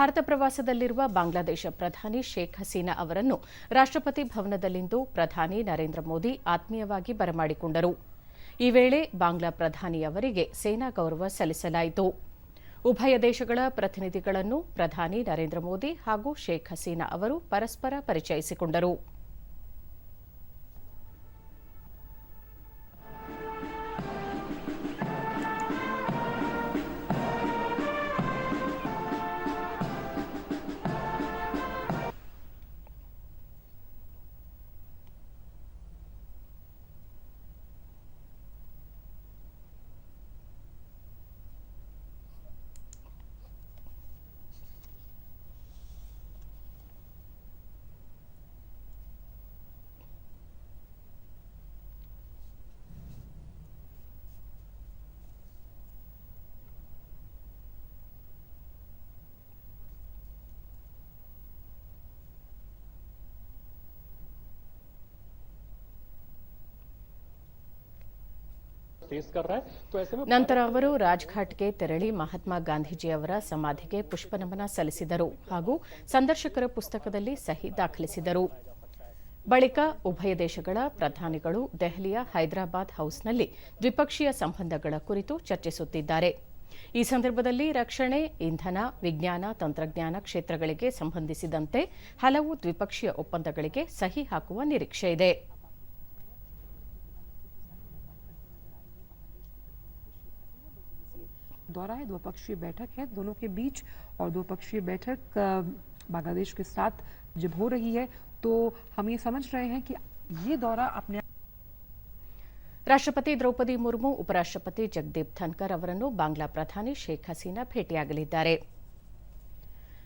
ಭಾರತ ಪ್ರವಾಸದಲ್ಲಿರುವ ಬಾಂಗ್ಲಾದೇಶ ಪ್ರಧಾನಿ ಶೇಖ್ ಹಸೀನಾ ಅವರನ್ನು ರಾಷ್ಟ್ರಪತಿ ಭವನದಲ್ಲಿಂದು ಪ್ರಧಾನಿ ನರೇಂದ್ರ ಮೋದಿ ಆತ್ಮೀಯವಾಗಿ ಬರಮಾಡಿಕೊಂಡರು. ಈ ವೇಳೆ ಬಾಂಗ್ಲಾ ಪ್ರಧಾನಿ ಅವರಿಗೆ ಸೇನಾ ಗೌರವ ಸಲ್ಲಿಸಲಾಯಿತು. ಉಭಯ ದೇಶಗಳ ಪ್ರತಿನಿಧಿಗಳನ್ನು ಪ್ರಧಾನಿ ನರೇಂದ್ರ ಮೋದಿ ಹಾಗೂ ಶೇಖ್ ಹಸೀನಾ ಅವರು ಪರಸ್ಪರ ಪರಿಚಯಿಸಿಕೊಂಡರು. ನಂತರ ಅವರು ರಾಜ್ಘಾಟ್ಗೆ ತೆರಳಿ ಮಹಾತ್ಮ ಗಾಂಧೀಜಿ ಅವರ ಸಮಾಧಿಗೆ ಪುಷ್ಪನಮನ ಸಲ್ಲಿಸಿದರು ಹಾಗೂ ಸಂದರ್ಶಕರ ಪುಸ್ತಕದಲ್ಲಿ ಸಹಿ ದಾಖಲಿಸಿದರು. ಬಳಿಕ ಉಭಯ ದೇಶಗಳ ಪ್ರಧಾನಿಗಳು ದೆಹಲಿಯ ಹೈದರಾಬಾದ್ ಹೌಸ್ನಲ್ಲಿ ದ್ವಿಪಕ್ಷೀಯ ಸಂಬಂಧಗಳ ಕುರಿತು ಚರ್ಚಿಸುತ್ತಿದ್ದಾರೆ. ಈ ಸಂದರ್ಭದಲ್ಲಿ ರಕ್ಷಣೆ, ಇಂಧನ, ವಿಜ್ಞಾನ, ತಂತ್ರಜ್ಞಾನ ಕ್ಷೇತ್ರಗಳಿಗೆ ಸಂಬಂಧಿಸಿದಂತೆ ಹಲವು ದ್ವಿಪಕ್ಷೀಯ ಒಪ್ಪಂದಗಳಿಗೆ ಸಹಿ ಹಾಕುವ ನಿರೀಕ್ಷೆಯಿದೆ. दौरा है द्विपक्षीय बैठक है दोनों के बीच और द्विपक्षीय बैठक अ, बांग्लादेश के साथ जब हो रही है तो हम ये समझ रहे हैं कि ये दौरा अपने ರಾಷ್ಟ್ರಪತಿ ದ್ರೌಪದಿ ಮುರ್ಮು ಉಪರಾಷ್ಟ್ರಪತಿ ಜಗದೀಪ್ ಧನ್ಕರ್ ಅವರನ್ನು ಬಾಂಗ್ಲಾ ಪ್ರಧಾನಿ ಶೇಖ್ ಹಸೀನಾ ಭೇಟಿಯಾಗಲಿದ್ದಾರೆ